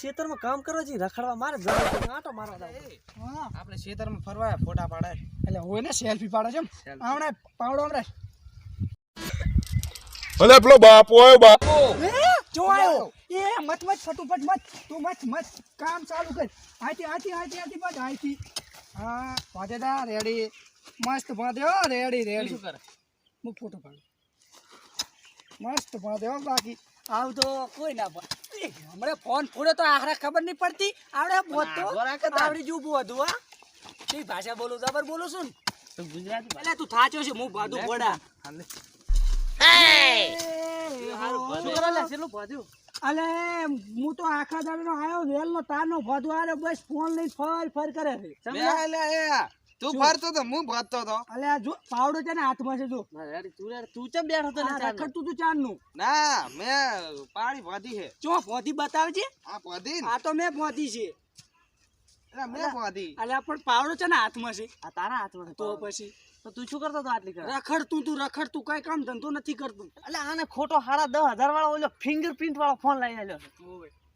ખેતરમાં કામ કરવા જઈ રખડવા મારે જવા આટો મારવા જાવ હા. આપણે ખેતરમાં ફરવા ફોટા પાડે. એટલે હોય ને સેલ્ફી પાડે છે એમ. પાવડો આવડે અલે પેલો બાપો આવ્યો બાપો! એ જો આવ્યો? એ મત મત ફટુફટ મત. તું મત મત. કામ ચાલુ કર. આથી આથી આથી આથી મત આથી. હા વાંધેદા રેડી મસ્ત બાંધ્યો રેડી રેડી શું કરે? હું ફોટો પાડું. મસ્ત બાંધ્યો બાકી. આવ તો કોઈ ના પણ હમણે ફોન ફોડે તો આખરે ખબર નહીં પડતી. આવડે બોલતો આગો આવડી તાર. બો બધું હા. કઈ ભાષા બોલું જબર બોલું છું ને? ગુજરાતી એટલે તું થાચો છે હું. ભાદું? ભાદ્યું અલે હું તો આખા દાડનો આવ્યો વેલનો તારનો ભાદું આરે બસ ફોન લઈ ફર ફર કરે છે. તું ફરતો તો હું ભરતો તો. અલે આ જો પાવડો છે ને હાથમાં છે જો. તું ચમ બેઠો તો ના રખડતું તું ચારનું ના મેં પાણી ભોધી છે. ચો ભોધી બતાવજે આ ભોધી આ તો મે ભોધી છે. એટલે મે ભોધી. અલે પણ પાવડો છે ને હાથમાં છે. આ તારા હાથમાં તો પછી? તો તું શું કરતો તો આટલી રખડતું તું રખડતું કઈ કામ ધંધો નથી કરતું. એટલે આને ખોટો હાડા દસ હજાર વાળો ઓલો ફિંગરપ્રિન્ટ વાળો ફોન લઈ આવ્યો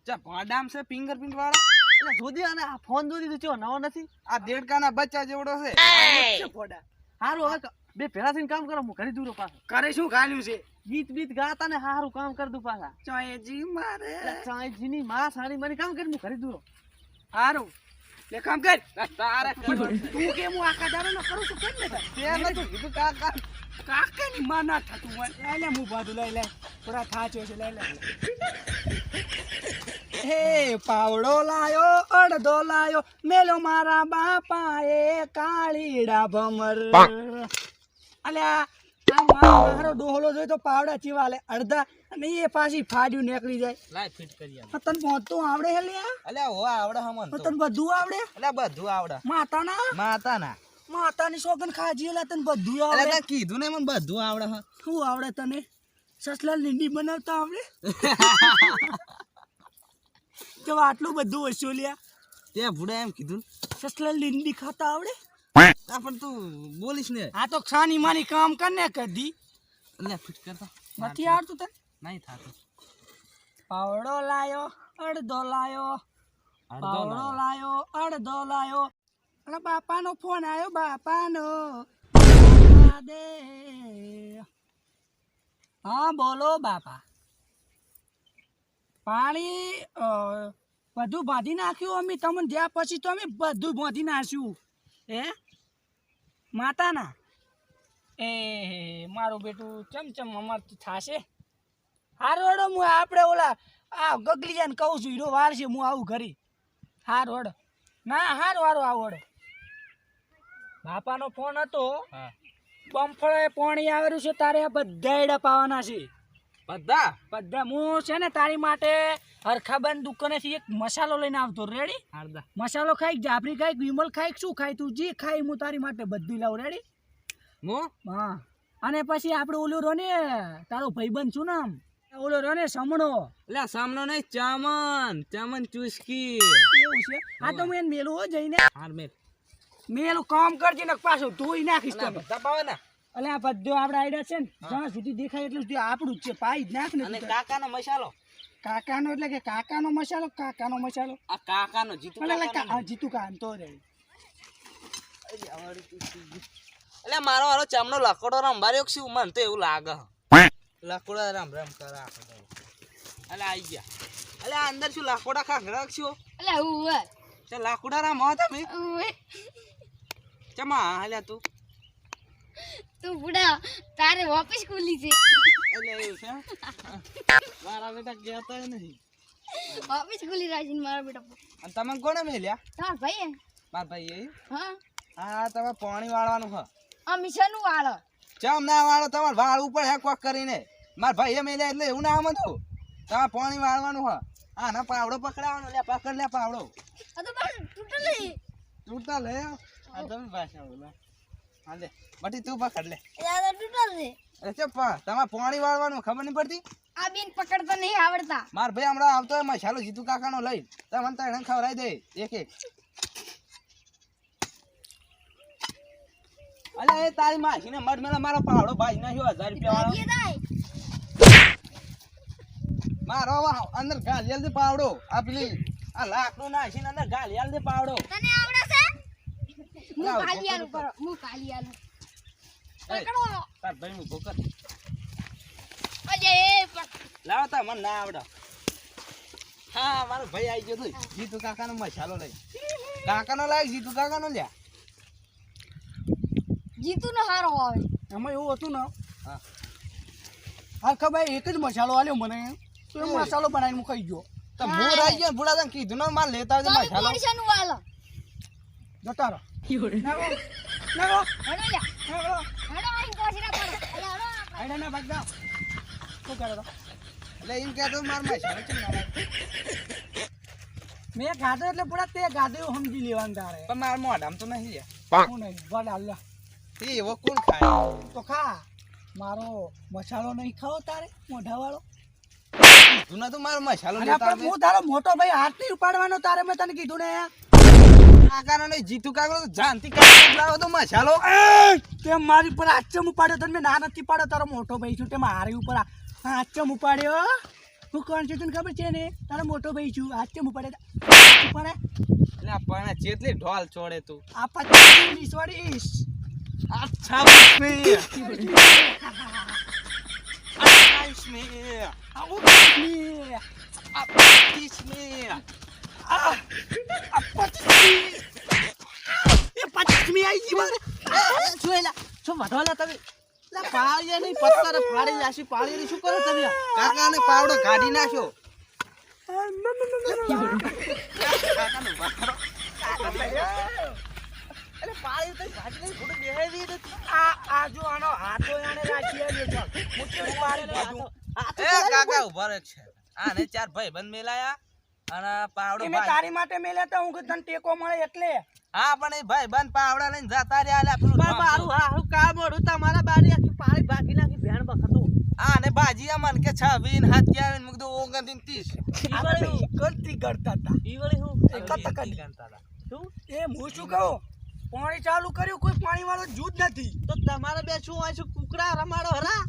ચા ભાડામ છે ફિંગરપ્રિન્ટ વાળો? એટલે જોદી અને આ ફોન તો ચેવો નવો નથી? આ દેડકાના બચ્ચા જેવડો છે. છે ફોડા. હારું હવે બે ભેળા થઈને કામ કરો હું કરી દૂરો પાછો. કરે શું ખાલ્યું છે? ગીત બીત ગાતા ને હારું કામ કર દઉં પાછા. ચોયજી મારે. એટલે ની માં સાણી મારી કામ કરી હું કરી દૂરો હારું. લે કામ કર. તારે તું કે હું આખા દારો ન કરું છું કેમ ને તે તે તો કીધું કાકા. કાકાની માં ના થતું હોય. લે હું બાજુ લઈ લે થોડા થાચો છે લઈ લે હે પાવડો લાયો અડધો લાયો મેલો મારા બાપા એ કાળીડા ભમર. અલ્યા મારો મારો ડોહલો જોઈ તો પાવડા ચીવા લે અડધા અને એ પાછી ફાડ્યું નીકળી જાય. લાય ફિટ કરી આલ. પણ તને પહોંચતું આવડે હે લ્યા? અલ્યા હો આવડે હમન તો. તને બધું આવડે? અલ્યા બધું આવડે. માતાના? માતાના. માતાની સોગન ખાજી એલા તને બધું આવડે? કાંઈ કીધું ને મને બધું આવડે હ. શું આવડે તને? સસલાલ લીંડી બનાવતા આવડે? તો આટલું બધું હશો લ્યા. ત્યાં ભૂડા એમ કીધું. સસલા લીંડી ખાતા આવડે? આ પણ તું બોલીશ ને. આ તો ખાની માની કામ કર ને કદી. લે ફિટ કરતા નથી આવડતું તને? નહીં થાતું. પાવડો લાયો અડધો લાયો. પાવડો લાયો. અડધો લાયો. અરે બાપાનો ફોન આવ્યો બાપાનો. હા બોલો બાપા. પાણી બધું બાંધી નાખ્યું અમે તમને જ્યાં પછી તો અમે બધું બાંધી નાખ્યું. હે? માતાના. એ મારું બેટું ચમચમ અમાર થાશે. હારું હેડો હું આપણે ઓલા આ ગગલી જાય કહું છું હીરો વાર છે હું આવું ઘરે. હાર હેડો ના હાર હારું આવું હેડો બાપાનો ફોન હતો. બમ્ફળે પાણી આવેલું છે તારે આ બધા એડા પાવાના છે. બધા? બધા હું છે ને તારી માટે હરખાબેન દુકાનેથી એક મસાલો લઈને આવતો. રેડી હારદા. મસાલો ખાઈ જાફરી ખાઈ વિમલ ખાઈ શું ખાઈ તું? જે ખાઈ હું તારી માટે બધું લાવ. રેડી હા? અને પછી આપણે ઓલું રોને ને તારો ભાઈબંધ શું નામ ઓલો રહ્યો ને સમણો. એટલે સામનો નહીં ચામન. ચામન ચુસ્કી. એવું છે? આ તો મેં મેલું હો જઈને. હાર મેલ. મેલું કામ કરજે ને પાછું ધોઈ નાખીશ તમે. બધા ને એટલે આ બધો આપડે આઈડિયા છે ને જ્યાં સુધી દેખાય એટલું સુધી આપણું જ છે પાઈ જ નાખ ને અને. કાકાનો મસાલો. કાકાનો એટલે કે કાકાનો મસાલો કાકાનો મસાલો. આ કાકાનો જીતુ એટલે કાકા જીતું કાન તો રે. એટલે મારો વાળો ચામનો લાકડો રંભાર્યો શું મન તો એવું લાગે. લાકડો રામ રામ કરા. એટલે આઈ ગયા. એટલે અંદર શું લાકડા ખાંગડા છો? એટલે હું તે લાકડા રામ હો તમે? ચમા હાલ્યા તું? તું બુડા તારે ઓફિસ ખુલી છે. એટલે એવું છે? મારા બેટા કહેતા નહીં. ઓફિસ ખુલી રાખી મારા બેટા અને તમે કોને મેલ્યા? તાર ભાઈ મારા ભાઈ હા. હા તમે પાણી વાળવાનું હ. આ મિશન વાળો. ચમ ના વાળો તમાર વાળ ઉપર હે કોક કરીને. મારા ભાઈએ મેલ્યા એટલે એવું ના હતું તમારે પાણી વાળવાનું હ. હા ના પાવડો પકડાવાનો લે પકડ લે પાવડો. આ તો તૂટલે. તૂટલે લે આ તમે ભાષા બોલો. હા લે. બટી તું પકડ લે. યાર તૂટલ અરે ચપ્પા તમારે પાણી વાળવાનું ખબર નહીં પડતી? આ બેન પકડતા નહીં આવડતા. માર ભાઈ હમણાં આવતો એમાં મસાલો જીતુ કાકાનો લઈ. તમે મને એને ખવડાવી દે. એક એક. અલે એ તારી માસીને મઢ મેલા મારો પાવડો ભાઈ નાખ્યો હજાર રૂપિયા વાળો. મારો અંદર ગાલિયાલ દે પાવડો. આ પેલી આ લાકડું નાખીને અંદર ગાલિયાલ દે પાવડો. તને આવડે હું કાલિયાનું કરો હું કાલિયાનું એ. પકડો તાર ભાઈ નું કર અજે લાવ તા મને ના આવડે. હા મારો ભાઈ આવી ગયો તું જીતુ કાકાનો મસાલો લઈ. કાકાનો લાય જીતુ કાકાનો લ્યા. જીતુ નો હારો આવે. એમાં એવું હતું ને હા. હા ખબર એક જ મસાલો આલ્યો મને. તો એ મસાલો બનાવીને મુકાઈ ગયો. તો હું આવી ગયો ભૂડા કીધું ને માર લેતા આવજો મસાલો જતા રહો. તો મેં ગાધો એટલે પૂરા તે ગાધો સમજી લેવાનું તારે પણ મારા મોઢામ તો નહીં હું નહીં ભલે હાલ્યા એ એવો કોણ ખાય તો ખા મારો મસાલો નહીં ખાવો તારે મોઢા વાળો તું ના તો મારો મસાલો હું તારો મોટો ભાઈ હાથ નહીં ઉપાડવાનો તારે મેં તને કીધું ને કાકાનો નહીં જીતુ કાકો તો જાનથી કાકા લાવો તો મસાલો તે મારી ઉપર આચમ ઉપાડ્યો તને ના નથી પાડ્યો તારો મોટો ભાઈ છું તે મારી ઉપર આચમ ઉપાડ્યો. હું કોણ છું તને ખબર છે ને? તારો મોટો ભાઈ છું આચમ ઉપાડે પણ એટલે પણ ચેટલી ઢોલ ચોડે તું. આ પચાસ વીસ વાળીશ અચ્છા મે અઠાઈસ મે આવું કંઈ. આ પચીસ મે આ આ પચીસ એ પચીસ મી આવી ગઈ મારે જોયેલા શું વધવાલા તમે પાળીએ નહીં પત્તર ફાડી જાશી પાળીએ શું કરો તમે? કાકાને પાવડો કાઢી નાખ્યો. કાકા ઊભા રહે છે. આને ચાર ભાઈ બંધ મેલાયા અને પાવડો તારી માટે મેલ્યા તા હું તને ટેકો મળે એટલે. હા પણ એ ભાઈ બંધ પાવડા લઈને જતા રહ્યા અલ્યા પેલું પણ મારું હારું કામ ઓડું તમારા બારી આખી પાળી ભાગી નાખી ભેણ બખતો હા ને બાજી મન કે છવ્વીસ હાથ આવીને મુકદો ઓગણત્રીસ ત્રીસ. આપણે ગણતરી કરતા હતા ઈ વળી હું? કતા કરી. શું? એ હું શું કહું? પાણી ચાલુ કર્યું કોઈ પાણી વાળો જૂજ નથી. તો તમારે બે શું હોય છે? કુકડા રમાડો હરા?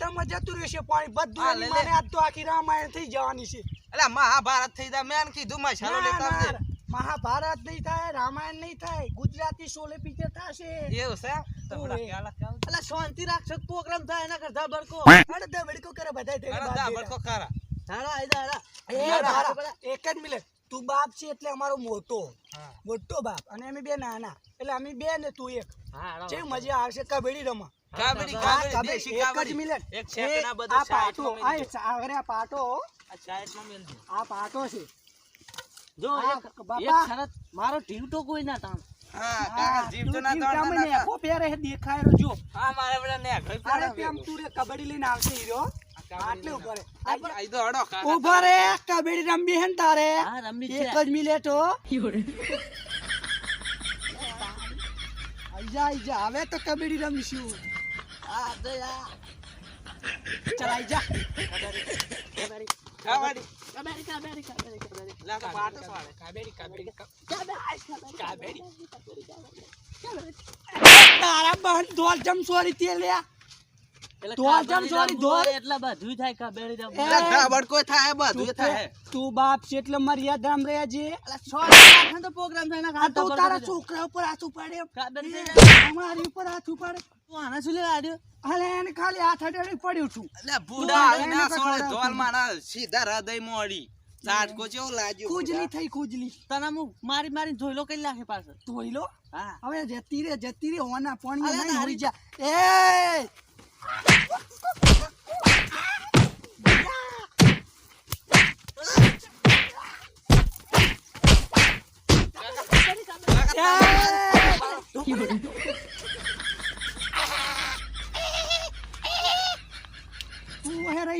તમે જતું રહેશે પાણી બધું મને એની લે, લે. આજ તો આખી રામાયણ થઈ જવાની છે. એટલે મહાભારત થઈ જાય મેં કીધું મસાલો ના, લેતા ના, મહાભારત નહીં થાય રામાયણ નહીં થાય ગુજરાતી શોલે પિક્ચર થશે. એવું છે? તમને શાંતિ રાખશો પ્રોગ્રામ થાય એના કરતા બડકો અરે દબડકો કરે બધાય થઈ અરે દા એ હારા. એક જ મિનિટ. તું બાપ છે એટલે અમારો મોટો. મોટો બાપ. અને અમે બે નાના. એટલે અમે બે ને તું એક. જે મજા આવશે કબડ્ડી રમા કાબડી કબડ્ડી, એક જ મિનિટ. એક એ આ પાટો. આ પાટો છે. જો એક શરત મારો તો કોઈ ના તાણ. કબડ્ડી લઈને આવશે હીરો ઊભો રે. કબડ્ડી રમવી હે ને તારે. એક જ હવે તો કબડ્ડી રમીશું. ચાલ આઈ જા કાબડી કબેરી કબેરી કબેરી કબેરી લા તો પાટો સાડે કાબેડી કાબેડી કબેરી તારા બહન ધોલ જમ સોરી તે લે ધોળ જમ સોરી, ધોળ. એટલે બધું થાય કબેરી રમવું એટલે ધબડ કોઈ થાય બધું તું થાય. તું બાપ છે એટલે મર્યાદામ રહ્યા જે એટલે છોડ રાખે તો પ્રોગ્રામ થાય ને આ તારા છોકરા ઉપર હાથ ઉપાડે. થઈ જાય. અમારી ઉપર હાથ ઉપાડે. તું આને શું લેવા આડ્યો અલે એને ખાલી હાથ અડાડી પડ્યું છું એટલે બુડા તું આવીને આ એને સોળે ધોલ મારા સીધા હૃદય મોડી સાચકો ચેવો લાગ્યો ખુજલી થઈ ખુજલી. તને હું મારી મારી ધોઈલો કઈ લાખે પાછળ ધોઈલો હા. હવે જતી રે જતી રે ઓના પાણી નહીં હોઈ જા. એ! તું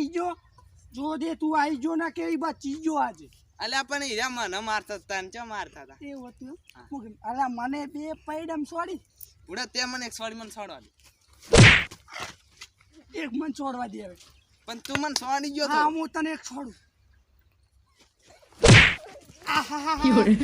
હે રહી જો જો દે તું આઈ જો ના કેવી બચી જો આજે? અલ્યા પણ હીરા મને મારતા હતા ને ચા મારતા હતા એવું હતું હું. મને બે પૈડમ છોડી ભૂડા તે મને એક સોડી મને છોડવા દે. એક મન છોડવા દે હવે. પણ તું મને છોડી ગયો હા તો? હું તને એક છોડું આહા હા હા છોડી